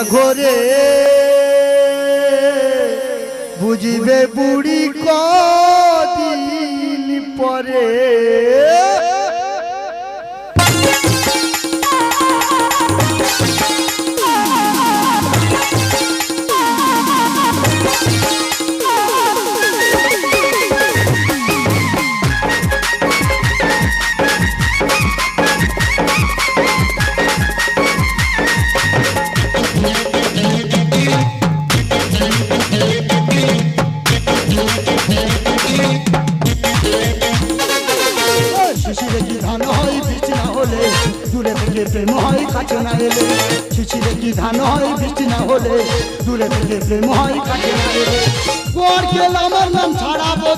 agora é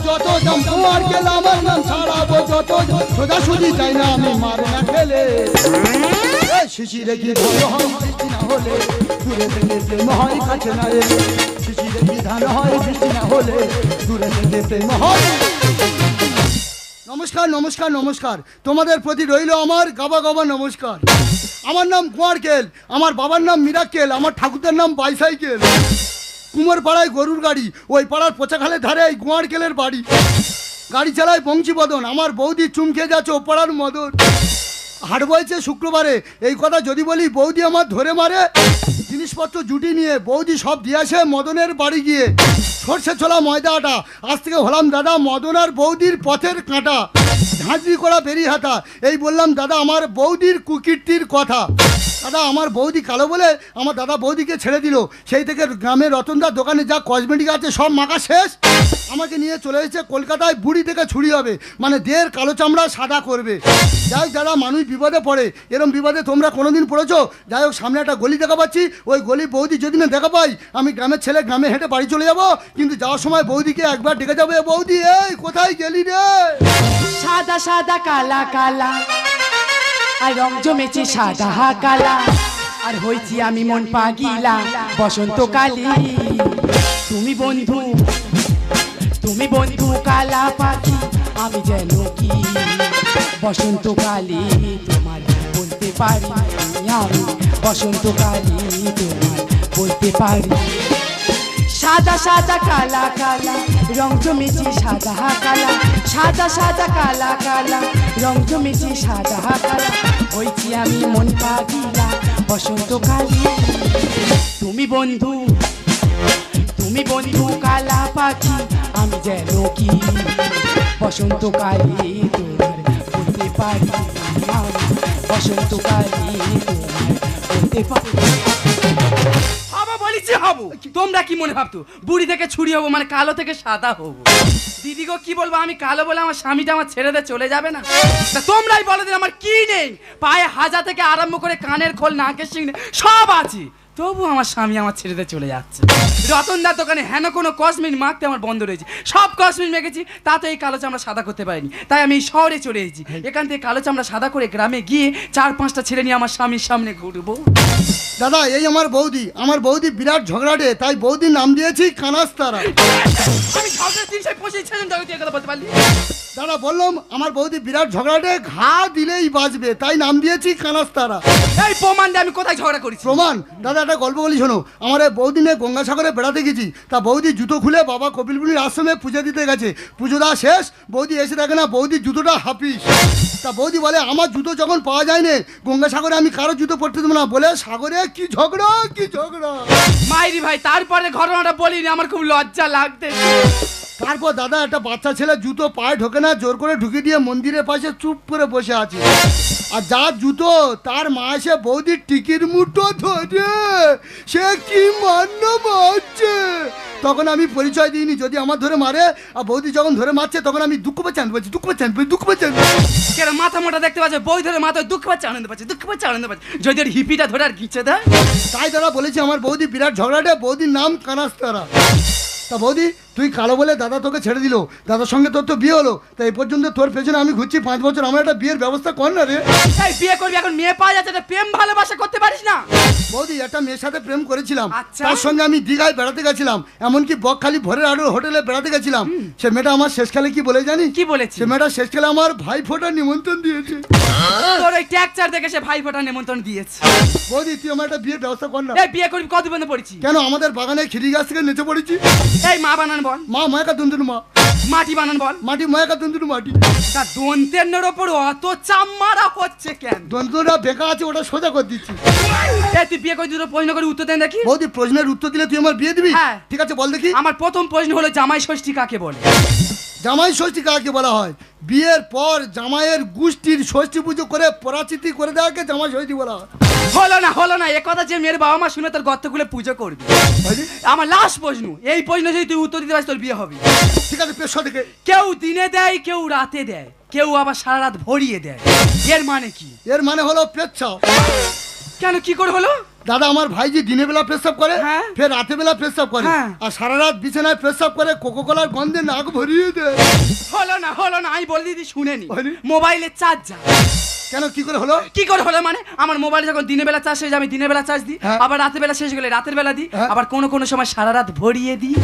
যত দাম কেল আমার নাম ছাড়াবো যত সোজা চাই না আমি মার না খেলে শিশিরে কি হয় বৃষ্টি না হলে? দূরে থেকে প্রেম হয় কাছে না ধান হয় বৃষ্টি না হলে? দূরে থেকে প্রেম হয়। নমস্কার নমস্কার নমস্কার। তোমাদের প্রতি রইল আমার গাবা গাবা নমস্কার। আমার নাম কুয়ারকেল, আমার বাবার নাম মিরাক্কেল, আমার ঠাকুরদার নাম বাইসাইকেল। কুমার পাড়ায় গরুর গাড়ি, ওই পাড়ার পোচাখালের ধারে এই কুয়ারকেলের বাড়ি। গাড়ি চালায় বংশীবদন, আমার বৌদি চুমকে যাচ্ছে ও পাড়ার মদন। হাট বয়েছে শুক্রবারে, এই কথা যদি বলি বৌদি আমার ধরে মারে। জিনিসপত্র জুটি নিয়ে বৌদি সব দিয়ে আসে মদনের বাড়ি গিয়ে। সর্ষে ছোলা ময়দা আটা, আজ থেকে হলাম দাদা মদন আর বৌদির পথের কাঁটা। ঝাঁঝরি করা বেরি হাতা এই বললাম দাদা আমার বৌদির কুকীর্তির কথা। দাদা, আমার বৌদি কালো বলে আমার দাদা বৌদিকে ছেড়ে দিল। সেই থেকে গ্রামের রতনদার দোকানে যা কসমেটিক আছে সব মাখা শেষ। আমাকে নিয়ে চলে এসেছে কলকাতায়, বুড়ি থেকে ছুরি হবে। মানে দের কালো চামড়া সাদা করবে। যাই দাদা মানুষ বিপদে পড়ে, এরম বিপদে তোমরা কোনোদিন পড়েছো? যাই হোক, সামনে একটা গলি দেখা পাচ্ছি। ওই গলি বৌদি যদি না দেখা পাই, আমি গ্রামের ছেলে, গ্রামে হেঁটে বাড়ি চলে যাব। কিন্তু যাওয়ার সময় বৌদিকে একবার ডেকে যাবে, "এ বৌদি, এই কোথায় গেলি রে? সাদা সাদা, কালা কালা। আর রং জমেছে সাদা কালা। আর হয়েছি আমি মন পাগিলা বসন্তকালী তুমি বন্ধু তুমি বন্ধু কালা পাখি, আমি যেন কি? বসন্তকালী তোমার বলতে পারি আমি। বসন্তকালী তোমার বলতে পারি। সাদা সাদা, কালা কালা। রং জমেছে সাদা কালা, সাদা সাদা কালা কালা, রং জমেছে সাদা কালা। হয়েছি আমি মন পাগিলা বসন্তকালী তুমি বন্ধু তুমি বন্ধু কালা পাখি, আমি যেন কি? বসন্তকালী তোমার বলতে পারি বসন্তকালী তোমার বলতে পারি বলেছি হব? তোমরা কি মনে ভাবতো? বুড়ি থেকে ছুরি হব মানে কালো থেকে সাদা হব? দিদি গো, কি বলব, আমি কালো বলে আমার স্বামীটা আমার ছেড়ে দিয়ে চলে যাবে না? তা তোমরাই বলো দিন, আমার কি নেই? পায়ে হাজা থেকে আরম্ভ করে কানের খোল নাকের সিং সব আছে। তবু আমার স্বামী আমার ছেড়ে দিয়ে চলে যাচ্ছে। রতনদার দোকানে হেন কোনো কসমিন মাখতে আমার বন্ধ রয়েছে। সব কসমিন মেখেছি তাতে এই কালো চামড়া সাদা করতে পারিনি। তাই আমি এই শহরে চলে এসেছি। এখান থেকে কালো চামড়া সাদা করে গ্রামে গিয়ে চার পাঁচটা ছেলে নিয়ে আমার স্বামীর সামনে ঘুরবো। দাদা এই আমার বৌদি। আমার বৌদি বিরাট ঝগড়াটে তাই বৌদির নাম দিয়েছি কানাস্তারা। আমি ঝগড়ার কথা বলতে পারলি? দাদা বললাম আমার বৌদি বিরাট ঝগড়াটে ঘা দিলেই বাজবে তাই নাম দিয়েছি কানাস্তারা। এই প্রমাণ দিয়ে আমি কোথায় ঝগড়া করি প্রমাণ? দাদা একটা গল্প বলি শোনো। আমার এই বৌদি নিয়ে গঙ্গাসাগরে বেড়াতে গেছি। তা বৌদি জুতো খুলে বাবা কপিলপুরির আশ্রমে পুজো দিতে গেছে। পুজো দেওয়া শেষ বৌদি এসে দেখে না বৌদির জুতোটা হাফিস। তা বৌদি বলে আমার জুতো যখন পাওয়া যায় না গঙ্গাসাগরে আমি কারও জুতো পড়তে দেবো না। বলে সাগরে কি ঝগড়া কি ঝগড়া? মাইরি ভাই তারপরে ঘটনাটা বলিনি আমার খুব লজ্জা লাগতে তারপর দাদা একটা বাচ্চা ছেলে জুতো পায়ে ঢোকে না জোর করে ঢুকে দিয়ে মন্দিরের পাশে চুপ করে বসে আছে। আর যার জুতো তার মা এসে বৌদির টিকির মুঠো ধরে সে কি মান্য মারছে? তখন আমি পরিচয় দিইনি যদি আমার ধরে মারে আর বৌদি যখন ধরে মারছে তখন আমি দুঃখ পাচ্ছি আনতে পাচ্ছি দুঃখ পাচ্ছি আনতে পারছি, দুঃখ পাচ্ছি। কেন মাথা মোটা দেখতে পাচ্ছে? বই ধরে মাথায় দুঃখ পাচ্ছে আনন্দ পাচ্ছে দুঃখ পাচ্ছে আনন্দ পাচ্ছে। যদি ওর হিপিটা ধরে আর গিঁচে দেয় তাই দাদা বলেছে আমার বৌদি বিরাট ঝগড়াটে বৌদির নাম কানাস্তারা তা বৌদি তুই কালো বলে দাদা তোকে ছেড়ে দিল। দাদার সঙ্গে তোর তো বিয়ে হলো। তা এই পর্যন্ত তোর পেছনে আমি ঘুরছি পাঁচ বছর। আমার একটা বিয়ের ব্যবস্থা কর না রে। এই বিয়ে করবি? এখন মেয়ে পাওয়া যাচ্ছে না। প্রেম ভালোবাসা করতে পারিস না। বৌদি একটা মেয়ের সাথে প্রেম করেছিলাম। আচ্ছা। তার সঙ্গে আমি দীঘায় বেড়াতে গেছিলাম। এমনকি বকখালি ভোরের আলোর হোটেলে বেড়াতে গেছিলাম। সে মেয়েটা আমার শেষকালে কি বলে জানি কি বলেছে সে মেয়েটা শেষকালে আমার ভাই ফোটার নিমন্ত্রণ দিয়েছে। তোর ওই ট্যাকচার দেখে সে ভাই ফোটা নেমন্তন্ন দিয়েছে। বৌদি তুই আমার একটা বিয়ের ব্যবস্থা কর না। এই বিয়ে করবি? কত বন্ধু পড়েছি? কেন? আমাদের বাগানে খিরি গাছ থেকে নেচে পড়েছি। এই মা বানান বল। মা মায়াকা দুন্দুন মা। মাটি বানান বল। মাটি ময়কা দুন্দুন মাটি। তা দন্তের ওপর অত চাম মারা হচ্ছে কেন? দন্তরা বেকা আছে ওটা সোজা করে দিচ্ছি। এই তুই বিয়ে করে দুটো প্রশ্ন করে উত্তর দেন দেখি। বৌদি প্রশ্নের উত্তর দিলে তুই আমার বিয়ে দিবি? হ্যাঁ। ঠিক আছে বল দেখি। আমার প্রথম প্রশ্ন হলো জামাই ষষ্ঠী কাকে বলে? জামাই ষষ্ঠী কাকে বলা হয়? বিয়ের পর জামাইয়ের গোষ্ঠীর ষষ্ঠী পুজো করে পরাচিতি করে দেওয়াকে জামাই ষষ্ঠী বলা হয়। হলো না হলো না এ কথা যে মেয়ের বাবা মা শুনে তোর গর্ত খুলে পুজো করবি? আমার লাস্ট প্রশ্ন এই প্রশ্ন যদি তুই উত্তর দিতে পারিস তোর বিয়ে হবে। ঠিক আছে পেশ থেকে। কেউ দিনে দেয় কেউ রাতে দেয় কেউ আবার সারা রাত ভরিয়ে দেয়। এর মানে কি? এর মানে হলো পেচ্ছাও। কেন কি করে হলো? দাদা আমার ভাই যে দিনের বেলা পেশাব করে হ্যাঁ। ফের রাতে বেলা পেশাব করে। হ্যাঁ। আর সারা রাত বিছানায় পেশাব করে কোকো কলার গন্ধে নাক ভরিয়ে দেয়। হলো না হলো না আমি বলে দিদি শুনেনি? মোবাইলে চার্জ যা। কেন কি করে হলো? কি করে হলো মানে? আমার মোবাইলে যখন দিনের বেলা চার্জ হয়ে যায় আমি দিনের বেলা চার্জ দিই হ্যাঁ। আবার রাতের বেলা শেষ গেলে রাতের বেলা দিই। আবার কোনো কোনো সময় সারা রাত ভরিয়ে দিই।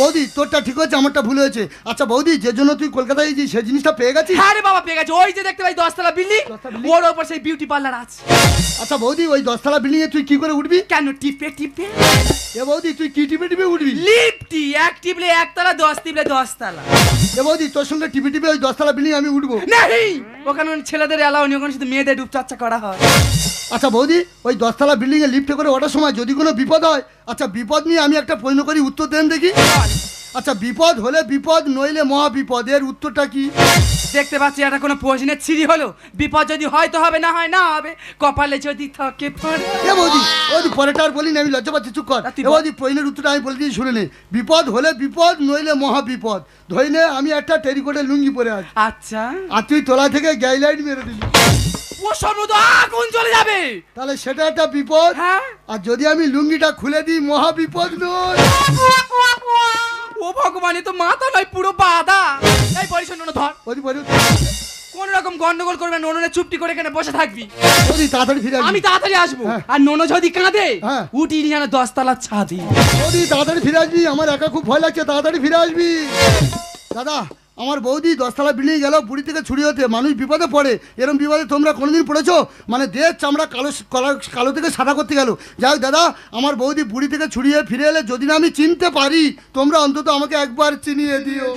বৌদি তোরটা ঠিক হয়েছে আমারটা ভুল হয়েছে। আচ্ছা বৌদি যে জন্য তুই কলকাতায় গেছিস সেই জিনিসটা পেয়ে গেছিস? হ্যাঁ রে বাবা পেয়ে গেছে। ওই যে দেখতে পাই দশতলা বিল্ডিং ওর ওপর সেই বিউটি পার্লার আছে। আচ্ছা বৌদি ওই দশতলা বিল্ডিং এ তুই কি করে উঠবি? কেন টিপে টিপে? এ বৌদি তুই কি টিপে টিপে উঠবি? লিফটি এক টিপলে একতলা দশ টিপলে দশতলা। এ বৌদি তোর সঙ্গে টিপে টিপে ওই দশতলা বিল্ডিং আমি উঠবো। নেই ওখানে ছেলেদের এলাও নেই ওখানে শুধু মেয়েদের রূপচর্চা করা হয়। আচ্ছা বৌদি ওই দশতলা বিল্ডিং এ লিফটে করে ওঠার সময় যদি কোনো বিপদ হয় আচ্ছা বিপদ নিয়ে আমি একটা প্রশ্ন করি উত্তর দেন দেখি। আচ্ছা বিপদ হলে বিপদ নইলে মহা বিপদ এর উত্তরটা কি? দেখতে পাচ্ছি এটা কোনো প্রশ্নের ছিরি হলো। বিপদ যদি হয় তো হবে না হয় না হবে। কপালে যদি থাকে পড়ে। এ বৌদি বৌদি পরেটা আর বলি না আমি লজ্জা পাচ্ছি চুপ কর। এ। বৌদি প্রশ্নের উত্তরটা আমি বলে দিয়ে শুনে নে। বিপদ হলে বিপদ নইলে মহা বিপদ ধরে নে আমি একটা টেরিকোটের লুঙ্গি পরে আছি। আচ্ছা। আর তুই তোলা থেকে গ্যাইলাইট মেরে দিলি। ও সর্বত আগুন চলে যাবে! তাহলে সেটা একটা বিপদ। হ্যাঁ। আর যদি আমি লুঙ্গিটা খুলে দিই মহা বিপদ নয়। ও ভগবান এ তো মাথা নয় পুরো বাদা। এই বলিস নন ধর। বৌদি বলি। কোন রকম গন্ডগোল করবে নননে চুপটি করে এখানে বসে থাকবি। যদি তাড়াতাড়ি ফিরে আমি তাড়াতাড়ি আসব। হ্যাঁ। আর ননো যদি কাঁদে হ্যাঁ। উঠি যেন দশতলার ছাদি। যদি তাড়াতাড়ি ফিরে আসবি। আমার একা খুব ভয় লাগছে তাড়াতাড়ি ফিরে আসবি। দাদা আমার বৌদি দশতলা বিল্ডিং গেল, বুড়ি থেকে ছুরি হতে। মানুষ বিপদে পড়ে। এরকম বিপদে তোমরা কোনোদিন পড়েছো? মানে দেহের চামড়া কালো কালো- থেকে সাদা করতে গেল। যাই দাদা, আমার বৌদি বুড়ি থেকে ছুড়িয়ে ফিরে এলে যদি না আমি চিনতে পারি, তোমরা অন্তত আমাকে একবার চিনিয়ে দিও।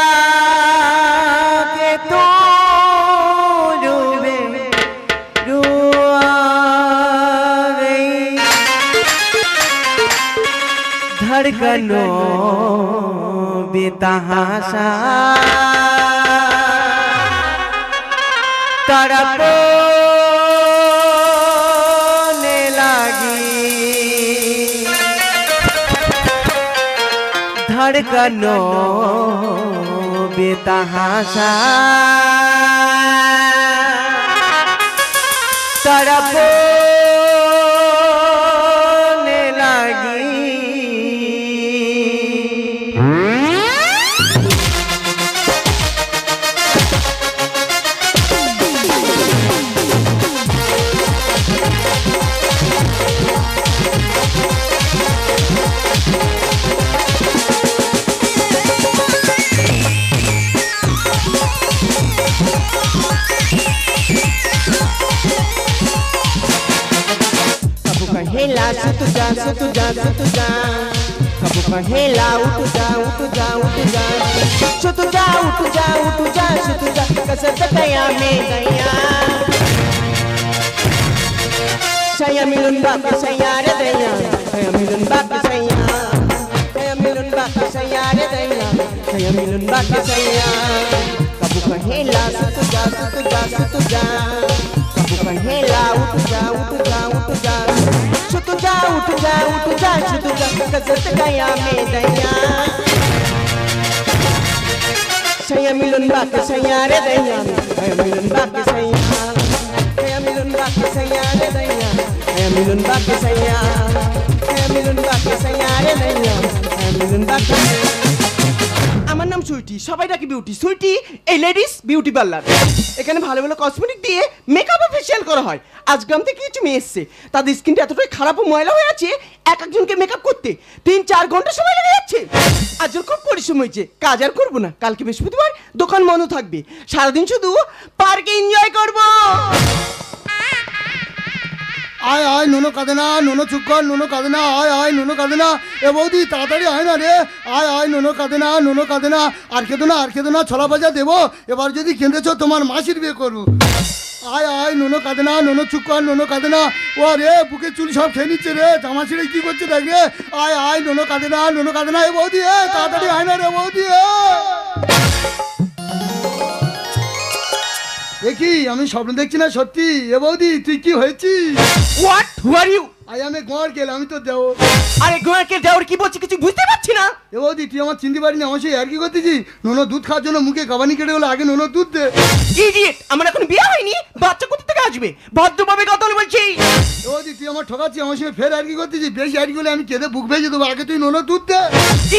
धड़कनों बेतहाशा तड़पने लगी। धड़कनों बेतहाशा तड़पने पढ़ेला उठ जा उठ जा उठ जा सुत जा उठ जा उठ जा सुत जा कसरत कया में गया सया मिलन बाप सया रे दैया सया मिलन बाप सया सया मिलन बाप सया रे दैया सया मिलन बाप सया कब पढ़ेला सुत जा सुत जा सुत जा कब पढ़ेला उठ जा उठ जा उठ जा Utu ja utu ja sutu ja Kazat gaya me daya Saya milun bak saya re daya Saya milun bak saya Saya milun bak saya re daya Saya milun bak saya Saya milun bak saya re daya Saya milun bak saya আমার নাম সুইটি সবাই ডাকে beauty Sweety এই ladies beauty parlour এখানে ভালো ভালো cosmetic দিয়ে makeup করা হয়। আজ গ্রাম থেকে কিছু মেয়ে এসছে। তাদের স্কিনটা এতটাই খারাপ ও ময়লা হয়ে আছে, এক একজনকে মেকআপ করতে। তিন চার ঘণ্টা সময় লেগে যাচ্ছে। আজ খুব পরিশ্রম হয়েছে, কাজ আর করব না। কালকে বৃহস্পতিবার দোকান বন্ধ থাকবে। সারাদিন শুধু পার্কে এনজয় করব। আয় আয়, নুনো কাঁদে না, নুনো চুপ কর, নুনো কাঁদে না, আয় আয়, নুনো কাঁদে না। এ বৌদি, তাড়াতাড়ি আয় না রে। আয় আয়, নুনো কাঁদে না, নুনো কাঁদে না। আর কেঁদো না, আর কেঁদো না ছলা বাজা দেবো। এবার যদি কেঁদেছ, তোমার মাসির বিয়ে করব। আয় আয়, নুনো কাঁদে না নুনো চুপ কর, নুনো কাঁদে না ও রে, বুকে চুল সব খেয়ে নিচ্ছে রে। জামা ছিঁড়ে কি করছে দেখ রে। আয় আয়, নুনো কাঁদে না নুনো কাঁদে না এ বৌদি, এ, তাড়াতাড়ি আয় না রে বৌদি, এ। কি, আমি স্বপ্ন দেখছি না সত্যি? এ বৌদি, তুই কি হয়েছিস? হোয়াট হু আর ইউ আমি গোয়ার গেল আমি তো আরে দেওয়ার কি বলছি কিছু বুঝতে পারছি না? এ বৌদি তুই আমার চিনতে পারিনি আমার সেই আর কি করতেছি? নোনো দুধ খাওয়ার জন্য মুখে গাবানি কেটে গেলো আগে নোনো দুধ দে। ইডিয়েট আমার এখন বিয়ে হয়নি বাচ্চা কোথা থেকে আসবে? ভদ্রভাবে কথা বলছি। এ বৌদি তুই আমার ঠকাচ্ছি আমার সঙ্গে ফের আর কি করতেছি? বেশি আর কি করলে আমি কেঁদে বুক ভেজে দেবো আগে তুই নোনো দুধ দে।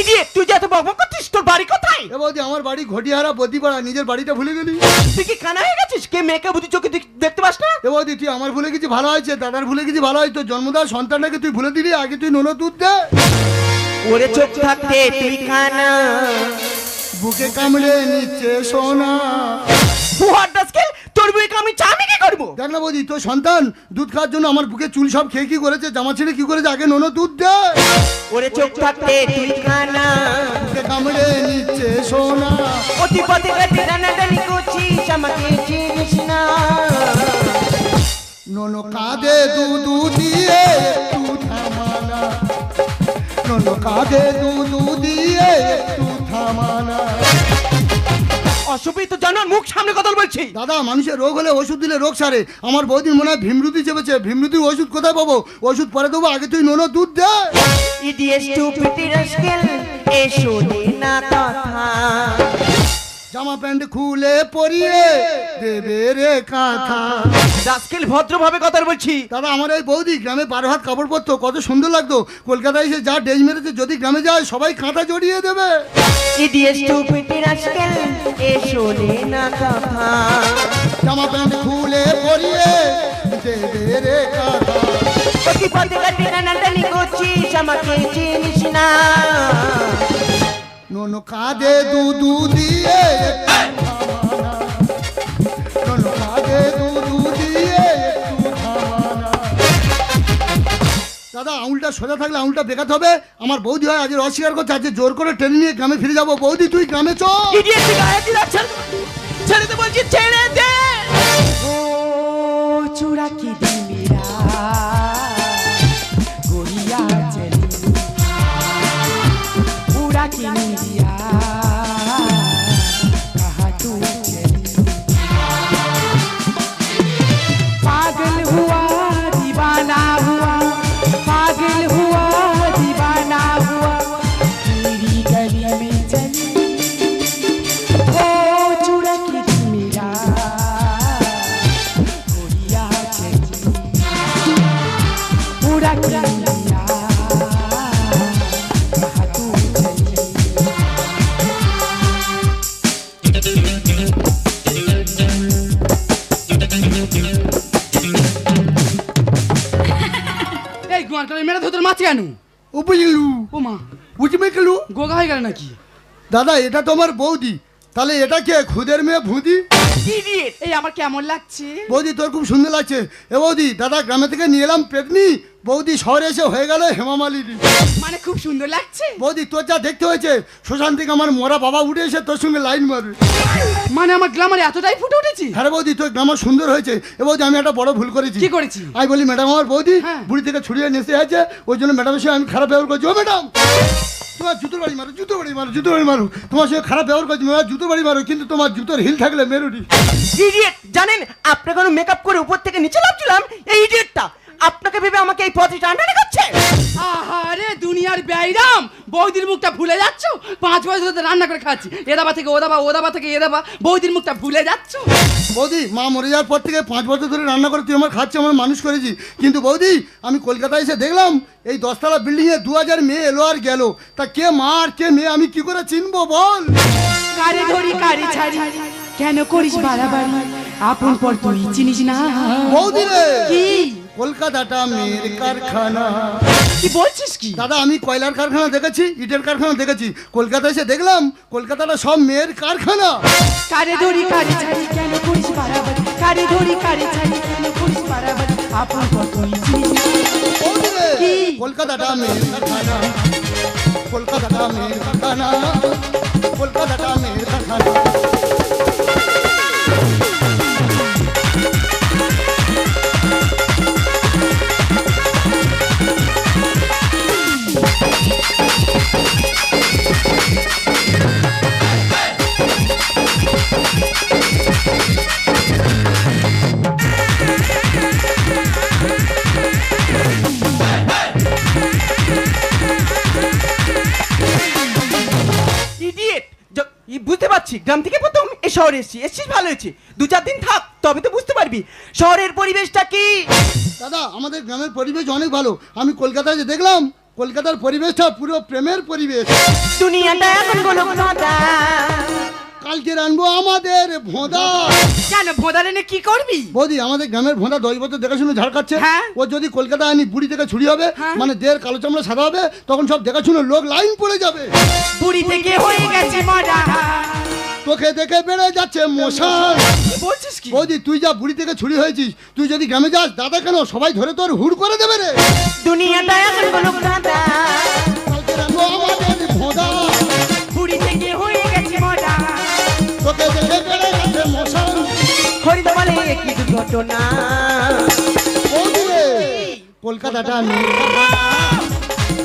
ইডিয়েট তুই যে এত বকবক করছিস তোর বাড়ি কোথায়? এ বৌদি আমার বাড়ি ঘটিহারা বদিপাড়া নিজের বাড়িটা ভুলে গেলি। তুই কি কানা হয়ে গেছিস? কে মেয়েকে বুদ্ধি চোখে দেখ- দেখতে পাস না? এ বৌদি তুই আমার ভুলে গেছি ভালো হয়েছে দাদার ভুলে গেছি ভালো হয় তোর সন্তানটাকে তুই ভুলে দিলি? আগে তুই নোনো দুধ দে। ওরে চোখ থাকতে তুই কানা বুকে কামড়ে নিচ্ছে সোনা। তোর বিয়েকে আমি চামি কি করব? দেখ না বৌদি তোর সন্তান দুধ খাওয়ার জন্য আমার বুকে চুল সব খেয়ে কি করেছে জামা ছেড়ে কি করেছে আগে নোনো দুধ দে। ওরে চোখ থাকতে তুই কানা বুকে কামড়ে নিচ্ছে সোনা। অতি পথে গতি টানাটানি করছিস আমাকে। চিনিস না নোনো কাঁদে দুধু দিয়ে একটু থামানা। নোনো কাঁদে দুধু দিয়ে থামানা। অসুবিধা জানার মুখ সামনে কথা বলছি। দাদা মানুষের রোগ হলে ওষুধ দিলে রোগ সারে। আমার বৌদির মনে হয় ভীমরুতি চেপেছে। ভীমরুতির ওষুধ কোথায় পাবো? ওষুধ পরে দেবো আগে তুই নোনো দুধ দে। ইডিয়েট স্টুপিড রাস্কেল এসো দে না কথা। জামা প্যান্ট খুলে পরিয়ে দেবে রে কাঁথা। রাস্কেল ভদ্রভাবে কথা বলছি। দাদা আমার এই বৌদি গ্রামে বারো হাত কাপড় পরতো কত সুন্দর লাগতো। কলকাতায় এসে যা ডেজ মেরেছে যদি গ্রামে যায় সবাই কাঁথা জড়িয়ে দেবে। জামা প্যান্ট খুলে পরিয়ে দেবে রে কাঁথা। অতি পথে গতি করছিস আমাকে চিনিস না নোনো কাঁদে দুধু দিয়ে দাদা আঙুলটা সোজা থাকলে আঙুলটা বেকাতে হবে। আমার বৌদি হয় আজ অস্বীকার করছে আজকে জোর করে ট্রেনে নিয়ে গ্রামে ফিরে যাব। বৌদি তুই গ্রামে চ ইডিয়েট তুই গায়ে দিলা ছেড়ে দে। ছেড়ে দে বলছি ছেড়ে দে! ও চূড়া কি মেরে ও বুঝলু ও মা। বুঝবে কেলু গোগা হয়ে গেল নাকি? দাদা এটা তোমার বৌদি। তাহলে এটা কে খুদের মেয়ে ভুদি? এই আমার কেমন লাগছে? বৌদি তোর খুব সুন্দর লাগছে। এ বৌদি দাদা গ্রামে থেকে নিয়ে এলাম পেতনি। বৌদি শহরে এসে হয়ে গেল হেমামালিনী মানে খুব সুন্দর লাগছে? বৌদি তোর যা দেখতে হয়েছে শ্মশান থেকে আমার মরা বাবা উঠে এসে তোর সঙ্গে লাইন মারবে মানে আমার গ্লামার এতটাই ফুটে উঠেছি? হ্যাঁ বৌদি তোর গ্রাম সুন্দর হয়েছে। এ বৌদি আমি একটা বড় ভুল করেছি। কি করেছি? আমি বলি ম্যাডাম আমার বৌদি হ্যাঁ। বুড়ি থেকে ছুড়িয়ে নেসে আছে ওই জন্য ম্যাডামের সঙ্গে আমি খারাপ ব্যবহার করছি। ও ম্যাডাম তোমার জুতোর বাড়ি মারো জুতো বাড়ি মারো জুতো বাড়ি মারো। তোমার সঙ্গে খারাপ ব্যবহার করছি ম্যাডাম জুতো বাড়ি মারো কিন্তু তোমার জুতোর হিল থাকলে মেরুনি ইডিয়েট জানেন আপনাকে কোনো মেকআপ করে উপর থেকে নিচে নামছিলাম এই ইডিয়েটটা আপনাকে ভেবে আমাকে এই পথে টানটানি করছে? আহারে দুনিয়ার ব্যয়রাম বৌদির মুখটা ভুলে যাচ্ছ? পাঁচ বছর ধরে রান্না করে খাচ্ছি। এ দাবা থেকে ও দাবা ও দাবা থেকে এ দাবা। বৌদির মুখটা ভুলে যাচ্ছ? বৌদি মা মরে যাওয়ার পর থেকে পাঁচ বছর ধরে রান্না করে তুই আমার খাচ্ছে আমার মানুষ করেছি। কিন্তু বৌদি আমি কলকাতায় এসে দেখলাম এই দশতলা বিল্ডিংয়ে দু হাজার মেয়ে এলো আর গেল। তা কে মা আর কে মেয়ে আমি কি করে চিনবো বল? কারে ধরি কারে ছাড়ি। কেন করিস বাড়াবাড়ি? আপন পর তুই চিনিস না। বৌদি রে! কি? কলকাতাটা মেয়ের কারখানা। কি বলছিস কি? দাদা আমি কয়লার কারখানা দেখেছি ইটের কারখানা দেখেছি। কলকাতা এসে দেখলাম কলকাতাটা সব মেয়ের কারখানা। কারে ধরি কারে ছাড়ি কেন করিস বাড়াবাড়ি কারে ধরি কারে ছাড়ি কেন করিস বাড়াবাড়ি আপন পর তুই চিনিস না বৌদি রে, কি? কলকাতাটা মেয়ের কারখানা। কলকাতাটা মেয়ের কারখানা। কলকাতাটা মেয়ের কারখানা। গ্রাম থেকে প্রথম এ শহরে এসেছি। এসেছিস ভালো হয়েছে। দু চার দিন থাক তবে তো বুঝতে পারবি। শহরের পরিবেশটা কি? দাদা আমাদের গ্রামের পরিবেশ অনেক ভালো। আমি কলকাতায় যে দেখলাম কলকাতার পরিবেশটা পুরো প্রেমের পরিবেশ। দুনিয়াটা এখন বলো কালকে আনব আমাদের ভোঁদা। কেন ভোদার এনে কি করবি? বৌদি আমাদের গ্রামের ভোঁদা দশ বছর দেখাশুনো ঝাড় খাচ্ছে। হ্যাঁ। ও যদি কলকাতা আনি বুড়ি থেকে ছুরি হবে হ্যাঁ। মানে দের কালো চামড়া সাদা হবে তখন সব দেখাশুনো লোক লাইন পড়ে যাবে। পুরী থেকে হয়ে গেছে মরা। তোকে দেখে বেড়ে যাচ্ছে মশান কি বলছিস কি? বৌদি তুই যা বুড়ি থেকে ছুরি হয়েছিস তুই যদি গ্রামে যাস দাদা কেন? সবাই ধরে তোর হুড় করে দেবে রে। দুনিয়াটা এখন দাদা থেকে হয়ে গেছে তোকে দেখে বেড়ে যাচ্ছে কি দুর্ঘটনা? কলকাতাটা মেয়ের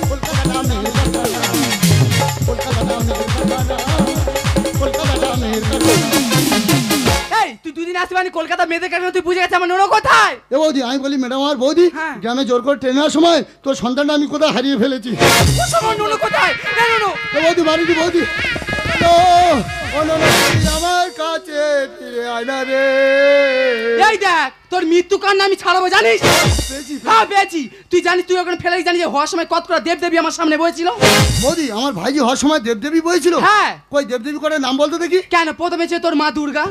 কলকাতাটা মেয়ের কলকাতাটা মেয়ের কলকাতাটা মেয়ের এই তুই দুদিন আসতে কলকাতা মেয়েদের তুই বুঝে গেছে আমার নোনো কোথায়? এ বৌদি আমি বলি ম্যাডাম আমার বৌদি হ্যাঁ। গ্রামে জোর করে ট্রেনের সময় তোর সন্তানটা আমি কোথায় হারিয়ে ফেলেছি? নোনো কোথায়? না নোনো এ বৌদি বাড়িটি বৌদি। আমার কাছে ফিরে আয় রে। এই দেখ তোর মৃত্যু কান্না আমি ছাড়াবো জানিস? হ্যাঁ পেয়েছি তুই জানিস তুই ওখানে ফেলে জানিস যে হওয়ার সময় কত করে দেব দেবী আমার সামনে বসেছিল বৌদি আমার ভাইজি হওয়ার সময় দেবদেবী বইছিল? হ্যাঁ। কই দেবদেবী করে নাম বলতো দেখি? কেন? প্রথমে ছিল তোর মা দুর্গা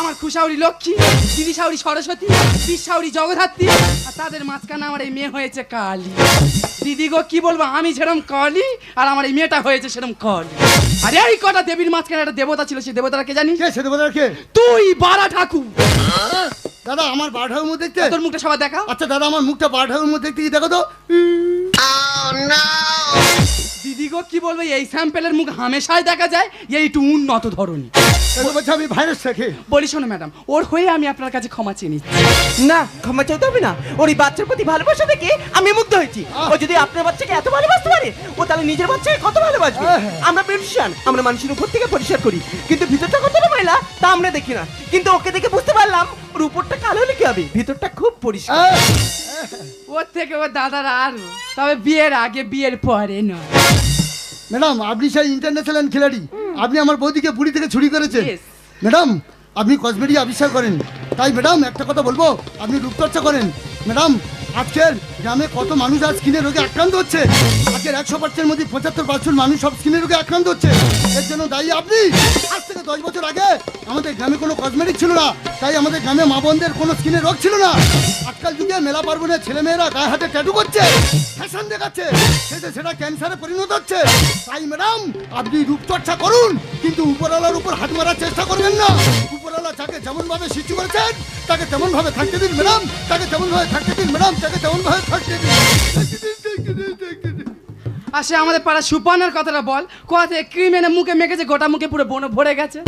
আমার খুশাউরি লক্ষ্মী দিদি সাউরি সরস্বতী বিশ্বাউরি জগদ্ধাত্রী আর তাদের মাঝখানে আমার এই মেয়ে হয়েছে কালী। দিদি গো কি বলব? আমি সেরম কালী আর আমার এই মেয়েটা হয়েছে সেরম কালী। আরে এই কটা দেবীর মাঝখানে একটা দেবতা ছিল সেই দেবতাটা কে জানিস? কে সে দেবতার কে? তুই বারা ঠাকুর। দাদা আমার বারোটার মধ্যে দেখতে? তোর মুখটা সবাই দেখা? আচ্ছা দাদা আমার মুখটা বারোটার মধ্যে দেখতে কি দেখো তো? দিদি গো কি বলব? এই স্যাম্পেলের মুখ হামেশাই দেখা যায় এইটু উন্নত ধরনী এটা বলছে আমি ভাইরাস থেকে। বলি শোনো ম্যাডাম ওর হয়ে আমি আপনার কাছে ক্ষমা চেয়ে নিচ্ছি। না ক্ষমা চাইতে হবে না। ওর এই বাচ্চার প্রতি ভালোবাসা দেখে আমি মুগ্ধ হয়েছি। ও যদি আপনার বাচ্চাকে এত ভালোবাসতে পারে ও তাহলে নিজের বাচ্চাকে কত ভালোবাসবে? আমরা বিউটিশিয়ান আমরা মানুষের উপর থেকে পরিষ্কার করি। কিন্তু ভিতরটা কতটা ময়লা তা আমরা দেখি না। কিন্তু ওকে দেখে বুঝতে পারলাম ওর উপরটা কালো হলে কি হবে। ভিতরটা খুব পরিষ্কার। ওর থেকে ওর দাদার আরও তবে বিয়ের আগে বিয়ের পরে নয়। ম্যাডাম আপনি সেই ইন্টারন্যাশনাল খেলাড়ি। আপনি আমার বৌদিকে বুড়ি থেকে ছুরি করেছেন। ম্যাডাম আপনি কসমেটিক আবিষ্কার করেন। তাই ম্যাডাম একটা কথা বলব আপনি রূপচর্চা করেন। ম্যাডাম আজকের গ্রামে কত মানুষ আজ স্কিনের রোগে আক্রান্ত হচ্ছে? আজকের একশো পার্সেন্টের মধ্যে পঁচাত্তর পার্সেন্ট মানুষ সব স্কিনের রোগে আক্রান্ত হচ্ছে। এর জন্য দায়ী আপনি? আজ থেকে দশ বছর আগে আমাদের গ্রামে কোনো কসমেটিক ছিল না। তাই আমাদের গ্রামে মা বোনদের কোনো স্কিনের রোগ ছিল না। আজকাল যুগে মেলা পার্বণে ছেলেমেয়েরা গায়ে হাতে ট্যাটু করছে ফ্যাশন দেখাচ্ছে সেটা সেটা ক্যান্সারে পরিণত হচ্ছে। তাই ম্যাডাম আপনি রূপচর্চা করুন, কিন্তু উপরওয়ালার উপর হাত মারার চেষ্টা করবেন না। উপরওয়ালা যাকে যেমন ভাবে সৃষ্টি করেছেন তাকে তেমন ভাবে থাকতে দিন ম্যাডাম। তাকে তেমন ভাবে থাকতে দিন ম্যাডাম। তাকে তেমন ভাবে থাকতে দিন। থাকতে দিন, থাকতে দিন, থাকতে দিন। আর সে আমাদের পাড়া সুপানের কথাটা বল। কোথা থেকে ক্রিম এনে মুখে মেখেছে গোটা মুখে পুরো বনে ভরে গেছে?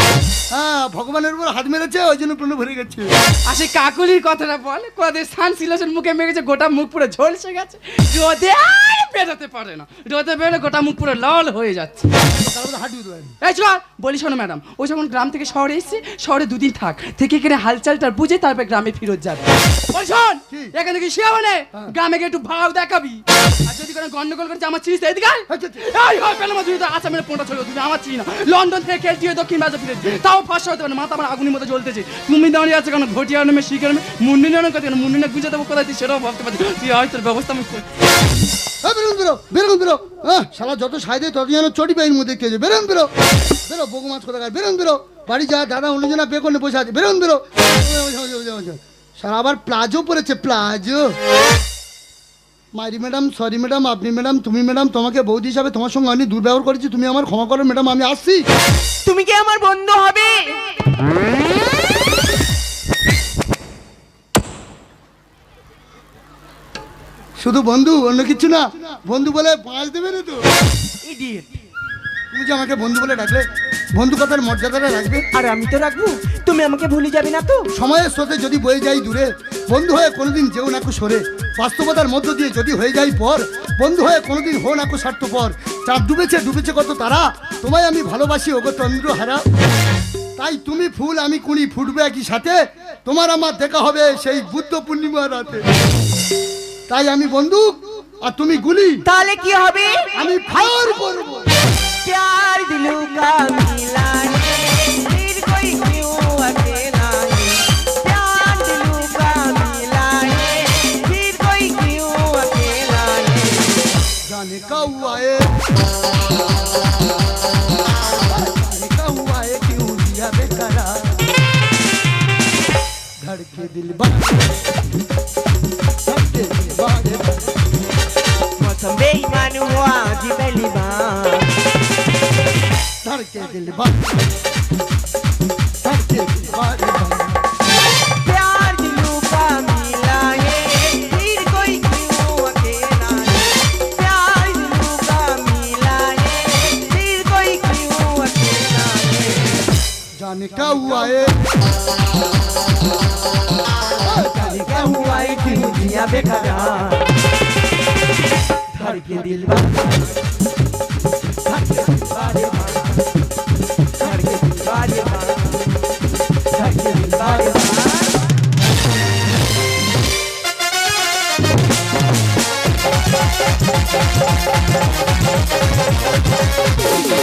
হ্যাঁ ভগবানের উপর হাত মেরেছে ওই জন্য পুরো ভরে গেছে। আর সেই কাকুলির কথাটা বল। কোথা থেকে সান সিলেশন মুখে মেখেছে গোটা মুখ পুরো ঝলসে গেছে? রোদে আর পারে না। রোদে বেরোলে গোটা মুখ পুরো লাল হয়ে যাচ্ছে। তারপরে হাঁটিয়ে দেবেন এই চল বলি শোনো ম্যাডাম ও যখন গ্রাম থেকে শহরে এসেছে শহরে দুদিন থাক। থেকে এখানে হালচালটা বুঝে তারপর গ্রামে ফিরত যাবে। বলি শোন? এখান থেকে শিয়া বলে গ্রামে গিয়ে একটু ভাব দেখাবি। আর যদি কোনো গন্ডগোল করে আমার চিনিস তো এদিকে আচ্ছা। এই হয় পেলে মাঝে আসামের পোঁটা ছিল তুমি আমার চিনি না। লন্ডন থেকে খেলতে হয়ে দক্ষিণ বাজার ফিরে তাও ফার্স্ট হতে পারে মাথা আমার আগুনের মতো জ্বলতেছে। তুমি দাঁড়িয়ে আছে কেন? ঘটিয়া নেমে শিখে নেমে মুন্ডি নেমে কথা মুন্ডি বুঝে দেবো কোথায় তুই সেটাও ভাবতে পারছি তুই হয় তোর ব্যবস্থা আমি করছি। হ্যাঁ যত সাই দেয় তত যেন চটি মধ্যে বেরোন, বেরো। বগু মাছ বেরোন, বেরো। বাড়ি দাদা আছে। বেরোন, বেরো। সারা আবার প্লাজো পরেছে, প্লাজো। ম্যাডাম, সরি ম্যাডাম, আপনি ম্যাডাম, তুমি ম্যাডাম, তোমাকে বৌদি হিসাবে তোমার সঙ্গে অনেক দুর্ব্যবহার করেছি। তুমি আমার ক্ষমা করো, ম্যাডাম, আমি আসছি। তুমি কি আমার বন্ধু হবে? শুধু বন্ধু অন্য কিছু না। বন্ধু বলে পাঁচ দেবে না তো। তুমি যে আমাকে বন্ধু বলে ডাকলে বন্ধু কথার মর্যাদাটা রাখবে? আর আমি তো রাখব। তুমি আমাকে ভুলে যাবে না তো? সময়ের সাথে যদি বয়ে যাই দূরে বন্ধু হয়ে কোনোদিন যেও নাকু সরে। বাস্তবতার মধ্য দিয়ে যদি হয়ে যাই পর বন্ধু হয়ে কোনোদিন হো নাকু স্বার্থপর। চাঁদ ডুবেছে ডুবেছে কত তারা? তোমায় আমি ভালোবাসি ওগো চন্দ্র হারা তাই তুমি ফুল আমি কুড়ি ফুটবে একই সাথে। তোমার আমার দেখা হবে সেই বুদ্ধ পূর্ণিমার রাতে। তাই আমি বন্দুক আর তুমি গুলি তাহলে কি হবে আমি ফায়ার করবো प्यार दिलों का मिला है फिर कोई क्यों अकेला है प्यार दिलों का मिला है फिर कोई क्यों अकेला है जाने का हुआ है जाने का हुआ है क्यों दिया बेकरार धड़के दिल बार धड़के दिल बार